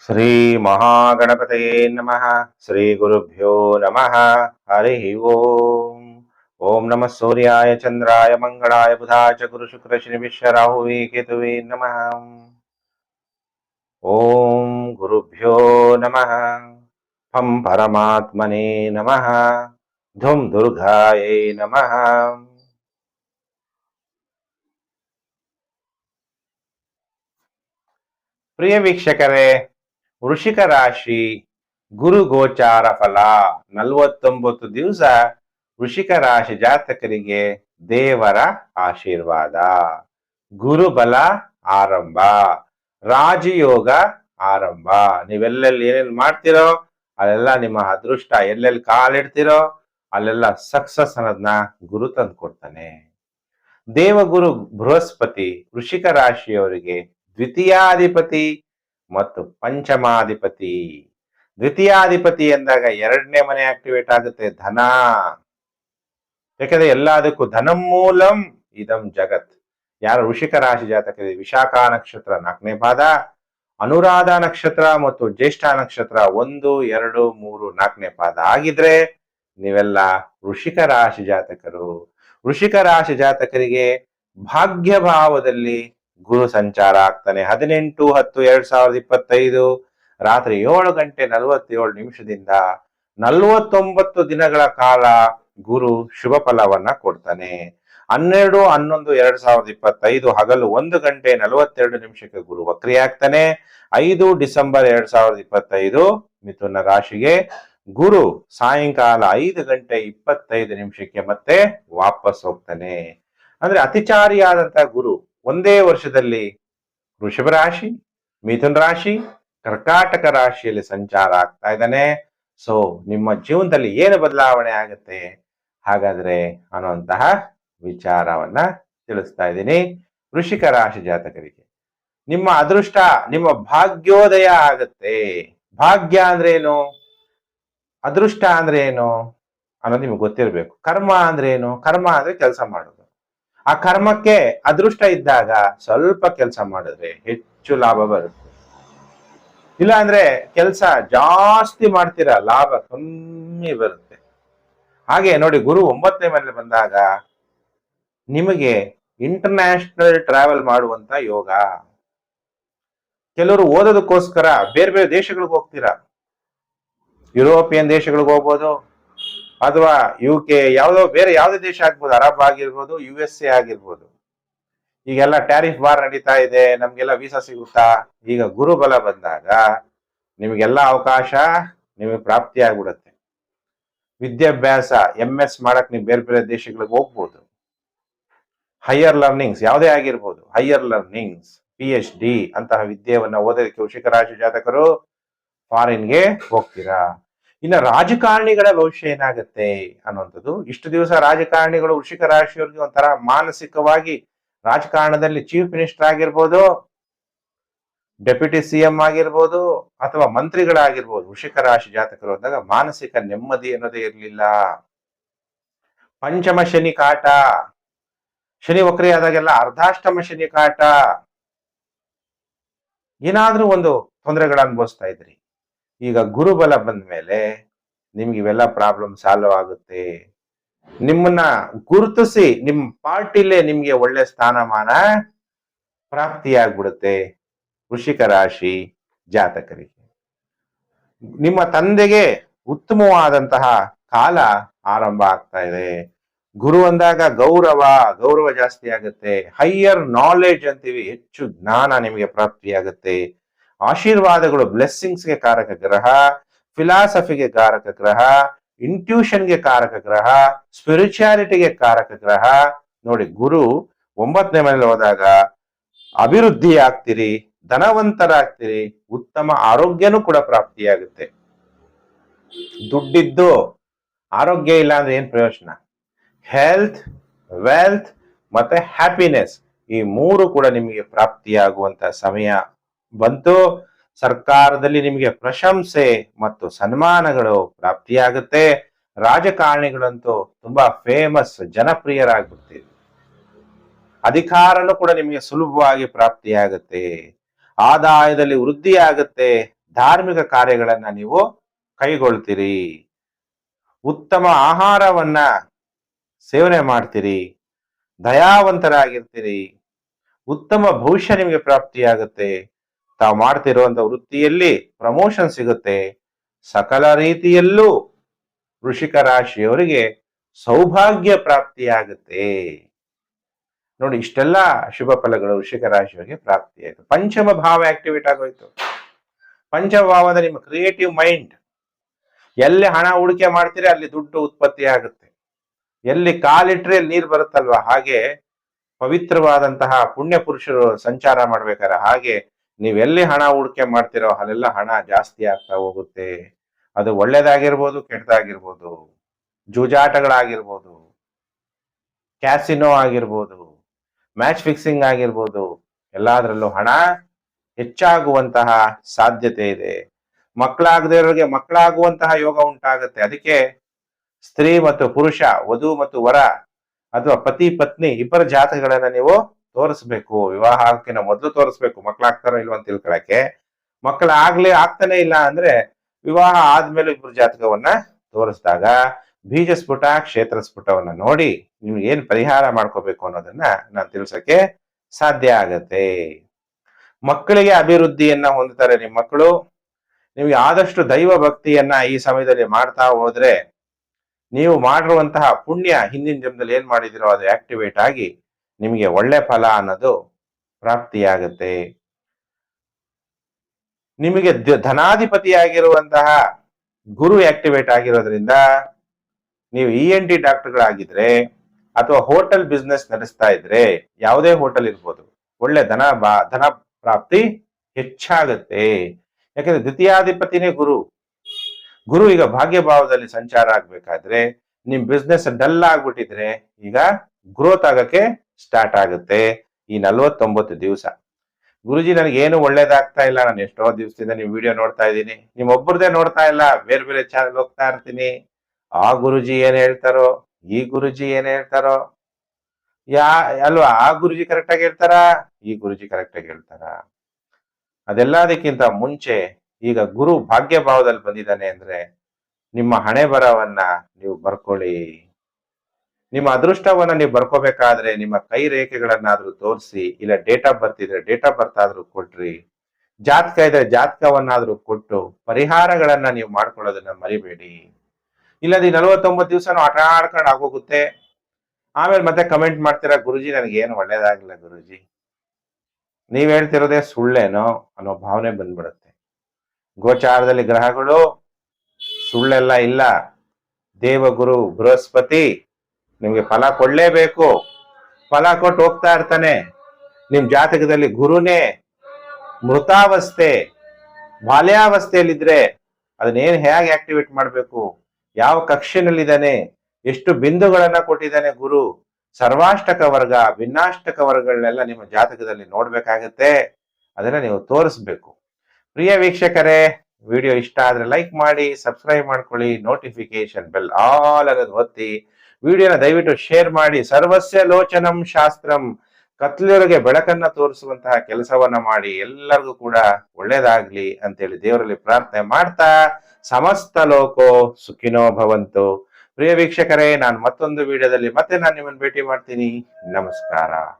श्रीमहागणपतये नमः, श्रीगुरुभ्यो नमः, हरिः ओम्। ओं नम सूर्याय, चन्द्राय, मंगलाय बुधा च गुरुशुक्रशनिविश्वराहुवे केतुवे नम। ओं गुरुभ्यो नमः, फं परमात्मने नमः, धुं दुर्गायै नमः। प्रिय वीक्षकरे ವೃಷಿಕ ರಾಶಿ ಗುರು ಗೋಚಾರ ಫಲ. ನಲವತ್ತೊಂಬತ್ತು ದಿವಸ ವೃಷಿಕ ರಾಶಿ ಜಾತಕರಿಗೆ ದೇವರ ಆಶೀರ್ವಾದ. ಗುರುಬಲ ಆರಂಭ. ರಾಜಯೋಗ ಆರಂಭ. ನೀವೆಲ್ಲೆಲ್ಲಿ ಏನೇನ್ ಮಾಡ್ತಿರೋ ಅಲ್ಲೆಲ್ಲ ನಿಮ್ಮ ಅದೃಷ್ಟ ಎಲ್ಲೆಲ್ಲಿ ಕಾಲಿಡ್ತಿರೋ ಅಲ್ಲೆಲ್ಲ ಸಕ್ಸಸ್ ಅನ್ನೋದನ್ನ ಗುರು ತಂದು ಕೊಡ್ತಾನೆ. ದೇವಗುರು ಬೃಹಸ್ಪತಿ ವೃಷಿಕ ರಾಶಿಯವರಿಗೆ ದ್ವಿತೀಯಾಧಿಪತಿ ಮತ್ತು ಪಂಚಮಾಧಿಪತಿ. ದ್ವಿತೀಯಾಧಿಪತಿ ಎಂದಾಗ ಎರಡನೇ ಮನೆ ಆಕ್ಟಿವೇಟ್ ಆಗುತ್ತೆ ಧನ. ಯಾಕಂದ್ರೆ ಎಲ್ಲದಕ್ಕೂ ಧನ ಮೂಲಂ ಇದಂ ಜಗತ್. ಯಾರು ಋಷಿಕ ರಾಶಿ ಜಾತಕರಿಗೆ ವಿಶಾಖ ನಕ್ಷತ್ರ ನಾಲ್ಕನೇ ಪಾದ, ಅನುರಾಧ ನಕ್ಷತ್ರ ಮತ್ತು ಜ್ಯೇಷ್ಠ ನಕ್ಷತ್ರ ಒಂದು, ಎರಡು, ಮೂರು ನಾಲ್ಕನೇ ಪಾದ ಆಗಿದ್ರೆ ನೀವೆಲ್ಲ ಋಷಿಕ ರಾಶಿ ಜಾತಕರು. ಋಷಿಕ ರಾಶಿ ಜಾತಕರಿಗೆ ಭಾಗ್ಯ ಭಾವದಲ್ಲಿ ಗುರು ಸಂಚಾರ ಆಗ್ತಾನೆ. ಹದಿನೆಂಟು, ಹತ್ತು, ಎರಡ್ ಸಾವಿರದ ಇಪ್ಪತ್ತೈದು ರಾತ್ರಿ ಏಳು ಗಂಟೆ ನಲವತ್ತೇಳು ನಿಮಿಷದಿಂದ ನಲವತ್ತೊಂಬತ್ತು ದಿನಗಳ ಕಾಲ ಗುರು ಶುಭ ಫಲವನ್ನ ಕೊಡ್ತಾನೆ. ಹನ್ನೆರಡು, ಹನ್ನೊಂದು, ಎರಡ್ ಸಾವಿರದ ಇಪ್ಪತ್ತೈದು ಹಗಲು ಒಂದು ಗಂಟೆ ನಲವತ್ತೆರಡು ನಿಮಿಷಕ್ಕೆ ಗುರು ವಕ್ರಿ ಆಗ್ತಾನೆ. ಐದು ಡಿಸೆಂಬರ್ ಎರಡ್ ಸಾವಿರದ ಇಪ್ಪತ್ತೈದು ಮಿಥುನ ರಾಶಿಗೆ ಗುರು ಸಾಯಂಕಾಲ ಐದು ಗಂಟೆ ಇಪ್ಪತ್ತೈದು ನಿಮಿಷಕ್ಕೆ ಮತ್ತೆ ವಾಪಸ್ ಹೋಗ್ತಾನೆ. ಅಂದ್ರೆ ಅತಿಚಾರಿಯಾದಂತ ಗುರು ಒಂದೇ ವರ್ಷದಲ್ಲಿ ವೃಷಭ ರಾಶಿ, ಮಿಥುನ್ ರಾಶಿ, ಕರ್ಕಾಟಕ ರಾಶಿಯಲ್ಲಿ ಸಂಚಾರ ಆಗ್ತಾ ಇದ್ದಾನೆ. ಸೊ ನಿಮ್ಮ ಜೀವನದಲ್ಲಿ ಏನು ಬದಲಾವಣೆ ಆಗುತ್ತೆ? ಹಾಗಾದ್ರೆ ಅನ್ನುವಂತಹ ವಿಚಾರವನ್ನ ತಿಳಿಸ್ತಾ ಇದ್ದೀನಿ ವೃಷಿಕ ರಾಶಿ ಜಾತಕರಿಗೆ. ನಿಮ್ಮ ಅದೃಷ್ಟ, ನಿಮ್ಮ ಭಾಗ್ಯೋದಯ ಆಗುತ್ತೆ. ಭಾಗ್ಯ ಅಂದ್ರೆ ಏನು? ಅದೃಷ್ಟ ಅಂದ್ರೆ ಏನು ಅನ್ನೋದು ನಿಮ್ಗೆ ಗೊತ್ತಿರಬೇಕು. ಕರ್ಮ ಅಂದ್ರೆ ಏನು? ಕರ್ಮ ಅಂದ್ರೆ ಕೆಲಸ ಮಾಡೋದು. ಆ ಕರ್ಮಕ್ಕೆ ಅದೃಷ್ಟ ಇದ್ದಾಗ ಸ್ವಲ್ಪ ಕೆಲಸ ಮಾಡಿದ್ರೆ ಹೆಚ್ಚು ಲಾಭ ಬರುತ್ತೆ. ಇಲ್ಲ ಅಂದ್ರೆ ಕೆಲಸ ಜಾಸ್ತಿ ಮಾಡ್ತೀರಾ, ಲಾಭ ಕಮ್ಮಿ ಬರುತ್ತೆ. ಹಾಗೆ ನೋಡಿ, ಗುರು ಒಂಬತ್ತನೇ ಮನೆಯಲ್ಲಿ ಬಂದಾಗ ನಿಮಗೆ ಇಂಟರ್ನ್ಯಾಷನಲ್ ಟ್ರಾವೆಲ್ ಮಾಡುವಂತ ಯೋಗ. ಕೆಲವರು ಓದೋದಕ್ಕೋಸ್ಕರ ಬೇರೆ ಬೇರೆ ದೇಶಗಳಿಗೆ ಹೋಗ್ತೀರಾ? ಯುರೋಪಿಯನ್ ದೇಶಗಳಿಗೆ ಹೋಗ್ಬೋದು ಅಥವಾ ಯು ಕೆ ಯಾವುದೋ ಬೇರೆ ಯಾವುದೇ ದೇಶ ಆಗ್ಬೋದು, ಅರಬ್ ಆಗಿರ್ಬೋದು ಯು ಎಸ್ ಎ ಆಗಿರ್ಬೋದು. ಈಗೆಲ್ಲ ಟ್ಯಾರಿಫ್ ಬಾರ್ ನಡೀತಾ ಇದೆ, ನಮ್ಗೆಲ್ಲ ವೀಸಾ ಸಿಗುತ್ತಾ? ಈಗ ಗುರುಬಲ ಬಂದಾಗ ನಿಮಗೆಲ್ಲ ಅವಕಾಶ, ನಿಮಗೆ ಪ್ರಾಪ್ತಿ ಆಗ್ಬಿಡುತ್ತೆ. ವಿದ್ಯಾಭ್ಯಾಸ ಎಂ ಎಸ್ ಮಾಡಕ್ ನೀವು ಬೇರೆ ಬೇರೆ ದೇಶಗಳಿಗೆ ಹೋಗ್ಬೋದು. ಹೈಯರ್ ಲರ್ನಿಂಗ್ಸ್ ಯಾವುದೇ ಆಗಿರ್ಬೋದು higher learnings P H D ಅಂತಹ ವಿದ್ಯೆಯನ್ನ ಓದೋದಕ್ಕೆ ವೃಷಿಕ ರಾಶಿ ಜಾತಕರು ಫಾರಿನ್ಗೆ ಹೋಗ್ತೀರಾ? ಇನ್ನು ರಾಜಕಾರಣಿಗಳ ಭವಿಷ್ಯ ಏನಾಗುತ್ತೆ ಅನ್ನುವಂಥದ್ದು. ಇಷ್ಟು ದಿವಸ ರಾಜಕಾರಣಿಗಳು ವೃಷಿಕ ರಾಶಿಯವರಿಗೆ ಒಂಥರ ಮಾನಸಿಕವಾಗಿ ರಾಜಕಾರಣದಲ್ಲಿ ಚೀಫ್ ಮಿನಿಸ್ಟರ್ ಆಗಿರ್ಬೋದು, ಡೆಪ್ಯೂಟಿ ಸಿ ಎಂ ಆಗಿರ್ಬೋದು, ಅಥವಾ ಮಂತ್ರಿಗಳಾಗಿರ್ಬೋದು ವೃಷಿಕ ರಾಶಿ ಜಾತಕರು ಅಂದಾಗ ಮಾನಸಿಕ ನೆಮ್ಮದಿ ಅನ್ನೋದೇ ಇರಲಿಲ್ಲ. ಪಂಚಮ ಶನಿ ಕಾಟ. ಶನಿ ವಕ್ರಿ ಆದಾಗೆಲ್ಲ ಅರ್ಧಾಷ್ಟಮ ಶನಿ ಕಾಟ. ಏನಾದ್ರೂ ಒಂದು ತೊಂದರೆಗಳು ಅನುಭವಿಸ್ತಾ ಇದ್ರಿ. ಈಗ ಗುರುಬಲ ಬಂದ ಮೇಲೆ ನಿಮ್ಗೆ ಇವೆಲ್ಲ ಪ್ರಾಬ್ಲಮ್ ಸಾಲ್ವ್ ಆಗುತ್ತೆ. ನಿಮ್ಮನ್ನ ಗುರುತಿಸಿ ನಿಮ್ ಪಾರ್ಟಿಲೇ ನಿಮ್ಗೆ ಒಳ್ಳೆ ಸ್ಥಾನಮಾನ ಪ್ರಾಪ್ತಿಯಾಗ್ಬಿಡುತ್ತೆ. ವೃಷಿಕ ರಾಶಿ ಜಾತಕರಿಗೆ. ನಿಮ್ಮ ತಂದೆಗೆ ಉತ್ತಮವಾದಂತಹ ಕಾಲ ಆರಂಭ ಆಗ್ತಾ ಇದೆ. ಗುರು ಅಂದಾಗ ಗೌರವ ಗೌರವ ಜಾಸ್ತಿ ಆಗುತ್ತೆ. ಹೈಯರ್ ನಾಲೆಡ್ಜ್ ಅಂತೀವಿ, ಹೆಚ್ಚು ಜ್ಞಾನ ನಿಮಗೆ ಪ್ರಾಪ್ತಿಯಾಗುತ್ತೆ. ಆಶೀರ್ವಾದಗಳು ಬ್ಲೆಸ್ಸಿಂಗ್ಸ್ಗೆ ಕಾರಕ ಗ್ರಹ ಫಿಲಾಸಫಿಗೆ ಕಾರಕ ಗ್ರಹ ಇಂಟ್ಯೂಷನ್ಗೆ ಕಾರಕ ಗ್ರಹ ಸ್ಪಿರಿಚುಯಾಲಿಟಿಗೆ ಕಾರಕ ಗ್ರಹ. ನೋಡಿ, ಗುರು ಒಂಬತ್ತನೇ ಮನೇಲಿ ಹೋದಾಗ ಅಭಿವೃದ್ಧಿ ಆಗ್ತೀರಿ ಧನವಂತರಾಗ್ತೀರಿ, ಉತ್ತಮ ಆರೋಗ್ಯನೂ ಕೂಡ ಪ್ರಾಪ್ತಿಯಾಗುತ್ತೆ. ದುಡ್ಡಿದ್ದು ಆರೋಗ್ಯ ಇಲ್ಲ ಅಂದ್ರೆ ಏನ್ ಪ್ರಯೋಜನ? ಹೆಲ್ತ್ ವೆಲ್ತ್ ಮತ್ತೆ ಹ್ಯಾಪಿನೆಸ್ ಈ ಮೂರು ಕೂಡ ನಿಮಗೆ ಪ್ರಾಪ್ತಿಯಾಗುವಂತ ಸಮಯ. ಬಂತು. ಸರ್ಕಾರದಲ್ಲಿ ನಿಮಗೆ ಪ್ರಶಂಸೆ ಮತ್ತು ಸನ್ಮಾನಗಳು ಪ್ರಾಪ್ತಿಯಾಗುತ್ತೆ. ರಾಜಕಾರಣಿಗಳಂತೂ ತುಂಬಾ ಫೇಮಸ್ ಜನಪ್ರಿಯರಾಗ್ಬಿಡ್ತೀವಿ ಅಧಿಕಾರನು ಕೂಡ ನಿಮಗೆ ಸುಲಭವಾಗಿ ಪ್ರಾಪ್ತಿಯಾಗುತ್ತೆ. ಆದಾಯದಲ್ಲಿ ವೃದ್ಧಿ ಆಗುತ್ತೆ ಧಾರ್ಮಿಕ ಕಾರ್ಯಗಳನ್ನ ನೀವು ಕೈಗೊಳ್ತೀರಿ. ಉತ್ತಮ ಆಹಾರವನ್ನ ಸೇವನೆ ಮಾಡ್ತೀರಿ. ದಯಾವಂತರಾಗಿರ್ತೀರಿ. ಉತ್ತಮ ಭವಿಷ್ಯ ನಿಮಗೆ ಪ್ರಾಪ್ತಿಯಾಗುತ್ತೆ. ತಾವು ಮಾಡ್ತಿರುವಂತ ವೃತ್ತಿಯಲ್ಲಿ ಪ್ರಮೋಷನ್ ಸಿಗುತ್ತೆ. ಸಕಲ ರೀತಿಯಲ್ಲೂ ವೃಷಿಕ ರಾಶಿಯವರಿಗೆ ಸೌಭಾಗ್ಯ ಪ್ರಾಪ್ತಿಯಾಗುತ್ತೆ. ನೋಡಿ, ಇಷ್ಟೆಲ್ಲ ಶುಭ ಫಲಗಳು ವೃಷಿಕ ರಾಶಿಯವರಿಗೆ ಪ್ರಾಪ್ತಿಯಾಯಿತು ಪಂಚಮ ಭಾವ ಆಕ್ಟಿವೇಟ್ ಆಗೋಯ್ತು. ಪಂಚಮ ಭಾವ ಅಂದ್ರೆ ನಿಮ್ಮ ಕ್ರಿಯೇಟಿವ್ ಮೈಂಡ್ ಎಲ್ಲಿ ಹಣ ಹೂಡಿಕೆ ಮಾಡ್ತೀರಿ, ಅಲ್ಲಿ ದುಡ್ಡು ಉತ್ಪತ್ತಿ ಆಗುತ್ತೆ. ಎಲ್ಲಿ ಕಾಲಿಟ್ರೆ ಅಲ್ಲಿ ನೀರು ಬರುತ್ತಲ್ವಾ? ಹಾಗೆ ಪವಿತ್ರವಾದಂತಹ ಪುಣ್ಯ ಪುರುಷರು ಸಂಚಾರ ಮಾಡ್ಬೇಕಾದ್ರೆ ಹಾಗೆ ನೀವು ಎಲ್ಲಿ ಹಣ ಹೂಡಿಕೆ ಮಾಡ್ತಿರೋ ಅಲ್ಲೆಲ್ಲ ಹಣ ಜಾಸ್ತಿ ಆಗ್ತಾ ಹೋಗುತ್ತೆ. ಅದು ಒಳ್ಳೇದಾಗಿರ್ಬೋದು, ಕೆಟ್ಟದಾಗಿರ್ಬೋದು, ಜೂಜಾಟಗಳಾಗಿರ್ಬೋದು, ಕ್ಯಾಸಿನೋ ಆಗಿರ್ಬೋದು, ಮ್ಯಾಚ್ ಫಿಕ್ಸಿಂಗ್ ಆಗಿರ್ಬೋದು, ಎಲ್ಲಾದ್ರಲ್ಲೂ ಹಣ ಹೆಚ್ಚಾಗುವಂತಹ ಸಾಧ್ಯತೆ ಇದೆ. ಮಕ್ಕಳಾಗದೇ ಇರೋರಿಗೆ ಮಕ್ಕಳಾಗುವಂತಹ ಯೋಗ ಉಂಟಾಗುತ್ತೆ. ಅದಕ್ಕೆ ಸ್ತ್ರೀ ಮತ್ತು ಪುರುಷ, ವಧು ಮತ್ತು ವರ, ಅಥವಾ ಪತಿ, ಪತ್ನಿ, ಇಬ್ಬರ ಜಾತಕಗಳನ್ನ ನೀವು ತೋರಿಸ್ಬೇಕು, ವಿವಾಹ ಆಗೋಕ್ಕಿಂತ ಮೊದಲು ತೋರಿಸ್ಬೇಕು ಮಕ್ಕಳಾಗ್ತಾರೋ ಇಲ್ವ ಅಂತ ತಿಳ್ಕೊಳಕ್ಕೆ. ಮಕ್ಕಳು ಆಗ್ಲೇ ಆಗ್ತಾನೆ ಇಲ್ಲ ಅಂದ್ರೆ ವಿವಾಹ ಆದ್ಮೇಲೆ ಇಬ್ಬರು ಜಾತಕವನ್ನ ತೋರಿಸಿದಾಗ ಬೀಜ ಸ್ಫುಟ ಕ್ಷೇತ್ರ ಸ್ಫುಟವನ್ನ ನೋಡಿ ನಿಮ್ಗೆ ಏನ್ ಪರಿಹಾರ ಮಾಡ್ಕೋಬೇಕು ಅನ್ನೋದನ್ನ ನಾನು ತಿಳ್ಸಕ್ಕೆ ಸಾಧ್ಯ ಆಗತ್ತೆ. ಮಕ್ಕಳಿಗೆ ಅಭಿವೃದ್ಧಿಯನ್ನ ಹೊಂದುತ್ತಾರೆ ನಿಮ್ಮ ಮಕ್ಕಳು ನಿಮ್ಗೆ ಆದಷ್ಟು ದೈವ ಭಕ್ತಿಯನ್ನ ಈ ಸಮಯದಲ್ಲಿ ಮಾಡ್ತಾ ಹೋದ್ರೆ, ನೀವು ಮಾಡಿರುವಂತಹ ಪುಣ್ಯ ಹಿಂದಿನ ಜನ್ಮದಲ್ಲಿ ಏನ್ ಮಾಡಿದಿರೋ ಅದು ಆಕ್ಟಿವೇಟ್ ಆಗಿ ನಿಮಗೆ ಒಳ್ಳೆ ಫಲ ಅನ್ನೋದು ಪ್ರಾಪ್ತಿಯಾಗತ್ತೆ. ನಿಮಗೆ ಧನಾಧಿಪತಿಯಾಗಿರುವಂತಹ ಗುರು ಆಕ್ಟಿವೇಟ್ ಆಗಿರೋದ್ರಿಂದ ನೀವು ಇ ಎನ್ ಟಿ ಡಾಕ್ಟರ್ಗಳಾಗಿದ್ರೆ ಅಥವಾ ಹೋಟೆಲ್ ಬಿಸ್ನೆಸ್ ನಡೆಸ್ತಾ ಇದ್ರೆ ಯಾವುದೇ ಹೋಟೆಲ್ ಇರ್ಬೋದು, ಒಳ್ಳೆ ಧನ ಧನ ಪ್ರಾಪ್ತಿ ಹೆಚ್ಚಾಗತ್ತೆ. ಯಾಕಂದ್ರೆ ದ್ವಿತೀಯಾಧಿಪತಿನೇ ಗುರು. ಗುರು ಈಗ ಭಾಗ್ಯಭಾವದಲ್ಲಿ ಸಂಚಾರ ಆಗ್ಬೇಕಾದ್ರೆ ನಿಮ್ ಬಿಸ್ನೆಸ್ ಡಲ್ ಆಗ್ಬಿಟ್ಟಿದ್ರೆ ಈಗ ಗ್ರೋತ್ ಆಗಕ್ಕೆ ಸ್ಟಾರ್ಟ್ ಆಗುತ್ತೆ ಈ ನಲ್ವತ್ತೊಂಬತ್ತು ದಿವಸ. ಗುರುಜಿ, ನನಗೆ ಏನು ಒಳ್ಳೇದಾಗ್ತಾ ಇಲ್ಲ. ನಾನು ಎಷ್ಟೋ ದಿವಸದಿಂದ ನೀವು ವಿಡಿಯೋ ನೋಡ್ತಾ ಇದ್ದೀನಿ. ನಿಮ್ ಒಬ್ಬರದೇ ನೋಡ್ತಾ ಇಲ್ಲ. ಬೇರೆ ಬೇರೆ ಚಾನಲ್ ಹೋಗ್ತಾ ಇರ್ತೀನಿ. ಆ ಗುರುಜಿ ಏನ್ ಹೇಳ್ತಾರೋ, ಈ ಗುರುಜಿ ಏನ್ ಹೇಳ್ತಾರೋ, ಯಾ, ಅಲ್ವಾ? ಆ ಗುರುಜಿ ಕರೆಕ್ಟ್ ಆಗಿ ಹೇಳ್ತಾರ? ಈ ಗುರುಜಿ ಕರೆಕ್ಟ್ ಆಗಿ ಹೇಳ್ತಾರ? ಅದೆಲ್ಲದಕ್ಕಿಂತ ಮುಂಚೆ ಈಗ ಗುರು ಭಾಗ್ಯ ಭಾವದಲ್ಲಿ ಬಂದಿದ್ದಾನೆ ಅಂದ್ರೆ ನಿಮ್ಮ ಹಣೆ ಬರವನ್ನ ನೀವು ಬರ್ಕೊಳ್ಳಿ. ನಿಮ್ಮ ಅದೃಷ್ಟವನ್ನ ನೀವು ಬರ್ಕೋಬೇಕಾದ್ರೆ ನಿಮ್ಮ ಕೈ ರೇಖೆಗಳನ್ನಾದ್ರೂ ತೋರಿಸಿ, ಇಲ್ಲ ಡೇಟ್ ಆಫ್ ಬರ್ತ್ ಇದ್ರೆ ಡೇಟ್ ಆಫ್ ಬರ್ತ್ ಆದ್ರೂ ಕೊಡ್ರಿ ಜಾತಕ ಇದ್ರೆ ಜಾತಕವನ್ನಾದ್ರೂ ಕೊಟ್ಟು ಪರಿಹಾರಗಳನ್ನ ನೀವು ಮಾಡ್ಕೊಳ್ಳೋದನ್ನ ಮರಿಬೇಡಿ. ಇಲ್ಲದ ನಲವತ್ತೊಂಬತ್ತು ದಿವಸನೂ ಆಟ ಆಡ್ಕೊಂಡು ಆಗೋಗುತ್ತೆ. ಆಮೇಲೆ ಮತ್ತೆ ಕಮೆಂಟ್ ಮಾಡ್ತೀರಾ, ಗುರುಜಿ, ನನಗೆ ಏನು ಒಳ್ಳೇದಾಗಿಲ್ಲ ಗುರುಜಿ? ನೀವ್ ಹೇಳ್ತಿರೋದೇ ಸುಳ್ಳೇನೋ ಅನ್ನೋ ಭಾವನೆ ಬಂದ್ಬಿಡುತ್ತೆ. ಗೋಚಾರದಲ್ಲಿ ಗ್ರಹಗಳು ಸುಳ್ಳೆಲ್ಲ ಇಲ್ಲ. ದೇವಗುರು ಬೃಹಸ್ಪತಿ ನಿಮ್ಗೆ ಫಲ ಕೊಡಲೇಬೇಕು. ಫಲ ಕೊಟ್ಟು ಹೋಗ್ತಾ ಇರ್ತಾನೆ. ನಿಮ್ ಜಾತಕದಲ್ಲಿ ಗುರುನೇ ಮೃತಾವಸ್ಥೆ, ಬಾಲ್ಯಾವಸ್ಥೆಯಲ್ಲಿದ್ರೆ ಅದನ್ನೇನು ಹೇಗೆ ಆಕ್ಟಿವೇಟ್ ಮಾಡಬೇಕು? ಯಾವ ಕಕ್ಷೆನಲ್ಲಿದ್ದಾನೆ ಎಷ್ಟು ಬಿಂದುಗಳನ್ನ ಕೊಟ್ಟಿದ್ದಾನೆ ಗುರು? ಸರ್ವಾಷ್ಟಕ ವರ್ಗ, ಭಿನ್ನಾಷ್ಟಕ ವರ್ಗಗಳನ್ನೆಲ್ಲ ನಿಮ್ಮ ಜಾತಕದಲ್ಲಿ ನೋಡ್ಬೇಕಾಗತ್ತೆ. ಅದನ್ನ ನೀವು ತೋರಿಸ್ಬೇಕು. ಪ್ರಿಯ ವೀಕ್ಷಕರೇ, ವಿಡಿಯೋ ಇಷ್ಟ ಆದ್ರೆ ಲೈಕ್ ಮಾಡಿ, ಸಬ್ಸ್ಕ್ರೈಬ್ ಮಾಡ್ಕೊಳ್ಳಿ ನೋಟಿಫಿಕೇಶನ್ ಬೆಲ್ ಆಲ್ ಅನ್ನೋದು ಒತ್ತಿ. ವಿಡಿಯೋನ ದಯವಿಟ್ಟು ಶೇರ್ ಮಾಡಿ. ಸರ್ವಸ್ಯ ಲೋಚನಂ ಶಾಸ್ತ್ರಂ. ಕತ್ಲರಿಗೆ ಬೆಳಕನ್ನ ತೋರಿಸುವಂತಹ ಕೆಲಸವನ್ನ ಮಾಡಿ. ಎಲ್ಲರಿಗೂ ಕೂಡ ಒಳ್ಳೇದಾಗ್ಲಿ ಅಂತೇಳಿ ದೇವರಲ್ಲಿ ಪ್ರಾರ್ಥನೆ ಮಾಡ್ತಾ ಸಮಸ್ತ ಲೋಕೋ ಸುಖಿನೋ ಭವಂತು. ಪ್ರಿಯ ವೀಕ್ಷಕರೇ, ನಾನು ಮತ್ತೊಂದು ವಿಡಿಯೋದಲ್ಲಿ ಮತ್ತೆ ನಾನು ನಿಮ್ಮನ್ನು ಭೇಟಿ ಮಾಡ್ತೀನಿ. ನಮಸ್ಕಾರ.